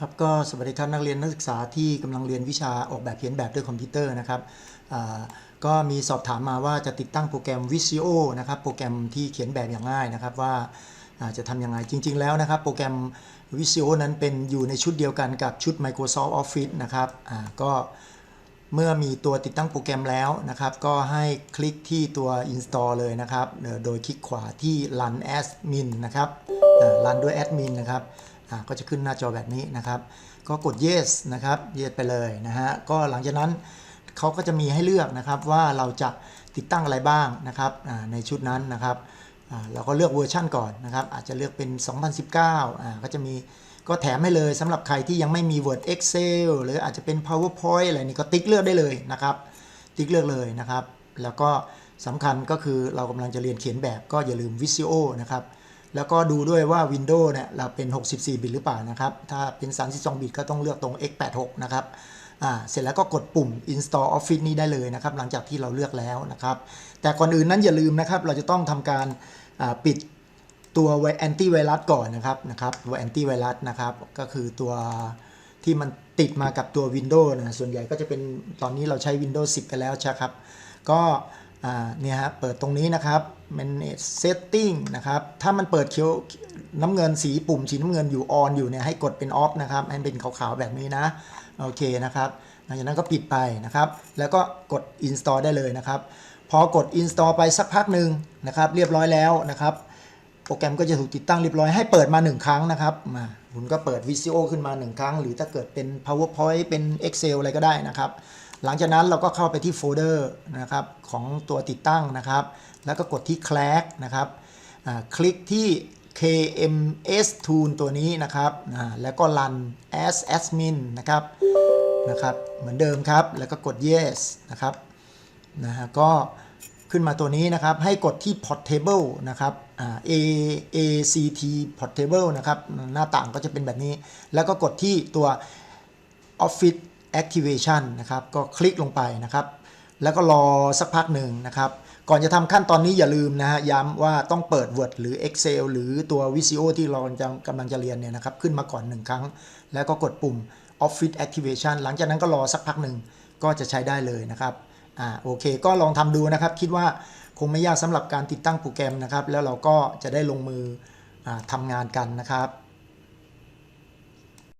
ครับก็สวัสดีครับนักเรียนนักศึกษาที่กำลังเรียนวิชาออกแบบเขียนแบบด้วยคอมพิวเตอร์นะครับก็มีสอบถามมาว่าจะติดตั้งโปรแกรม Visio นะครับโปรแกรมที่เขียนแบบอย่างง่ายนะครับว่าจะทำยังไงจริง ๆ แล้วนะครับ โปรแกรม Visio นั้นเป็นอยู่ในชุดเดียวกันกับชุด Microsoft Office นะครับก็เมื่อมีตัวติดตั้งโปรแกรมแล้วนะครับ ก็ให้คลิกที่ตัว install เลยนะครับ โดยคลิกขวาที่ run as min นะครับ run ด้วย admin นะครับ ก็จะขึ้นหน้าจอแบบนี้นะครับ ก็กด yes นะครับ yes ไปเลยนะฮะ ก็หลังจากนั้นเขาก็จะมีให้เลือกนะครับว่าเราจะติดตั้งอะไรบ้างนะครับในชุดนั้นนะครับเราก็เลือกเวอร์ชั่นก่อนนะครับ อาจจะเลือกเป็น 2019อ่าก็จะมีก็แถมให้เลยสำหรับใครที่ยังไม่มี Word Excel หรืออาจจะเป็น PowerPoint อะไรนี่ก็ติ๊กเลือกได้เลยนะครับ ติ๊กเลือกเลยนะครับ แล้วก็สำคัญก็คือเรากำลังจะเรียนเขียนแบบก็อย่าลืม Visio นะครับ แล้วก็ดูด้วยว่า Windows เนี่ยเราเป็น 64 บิตหรือเปล่านะครับ ถ้าเป็น 32 บิตก็ต้องเลือกตรง x86 นะครับอ่าเสร็จแล้วก็กดปุ่ม install office นี้ได้เลยนะครับ หลังจากที่เราเลือกแล้วนะครับ แต่ก่อนอื่นนั้นอย่าลืมนะครับ เราจะต้องทำการอ่าปิดตัวแอนตี้ไวรัสก่อนนะครับนะครับตัวแอนตี้ไวรัสนะครับ ก็คือตัวที่มันติดมากับตัว Windows นะส่วนใหญ่ก็จะเป็นตอนนี้เราใช้ Windows 10 กันแล้วใช่ครับ ก็ เนี่ยฮะเปิดตรงนี้นะครับ manage setting นะครับ ถ้ามันเปิดเขียวน้ำเงินสีปุ่มสีน้ำเงินอยู่ on อยู่เนี่ยให้กดเป็น off นะครับ ให้เป็นขาวๆแบบนี้นะ โอเคนะครับ หลังจากนั้นก็ปิดไปนะครับ แล้วก็กด install ได้เลยนะครับ พอกด install ไปสักพักหนึ่งนะครับ เรียบร้อยแล้วนะครับ โปรแกรมก็จะถูกติดตั้งเรียบร้อยให้เปิดมา 1 ครั้งนะครับมาคุณก็เปิด Visio ขึ้นมา 1 ครั้ง หรือถ้าเกิดเป็น PowerPoint เป็น Excel อะไรก็ได้นะครับ หลังจากนั้นเราก็เข้าไปที่โฟลเดอร์นะครับของตัวติดตั้งนะครับ แล้วก็กดที่ Clack นะครับคลิกที่ KMS Tool ตัวนี้นะครับ แล้วก็ Run as admin นะครับ นะครับ เหมือนเดิมครับ แล้วก็กด Yes นะครับ นะฮะ ก็ ขึ้นมาตัวนี้นะครับ ให้กดที่ portable นะครับ A A C T portable นะครับ หน้าต่างก็จะเป็นแบบนี้ แล้วก็กดที่ตัว Office Activation นะครับ ก็คลิกลงไปนะครับ แล้วก็รอสักพักหนึ่งนะครับ ก่อนจะทำขั้นตอนนี้อย่าลืมนะฮะ ย้ำว่าต้องเปิด Word หรือ Excel หรือตัว Visio ที่เรากำลังจะเรียนเนี่ยนะครับ ขึ้นมาก่อนหนึ่งครั้ง แล้วก็กดปุ่ม Office Activation หลังจากนั้นก็รอสักพักหนึ่งก็จะใช้ได้เลยนะครับ อ่าโอเค ก็ลองทำดูนะครับ คิดว่าคงไม่ยากสำหรับการติดตั้งโปรแกรมนะครับ แล้วเราก็จะได้ลงมืออาทำงานกันนะครับ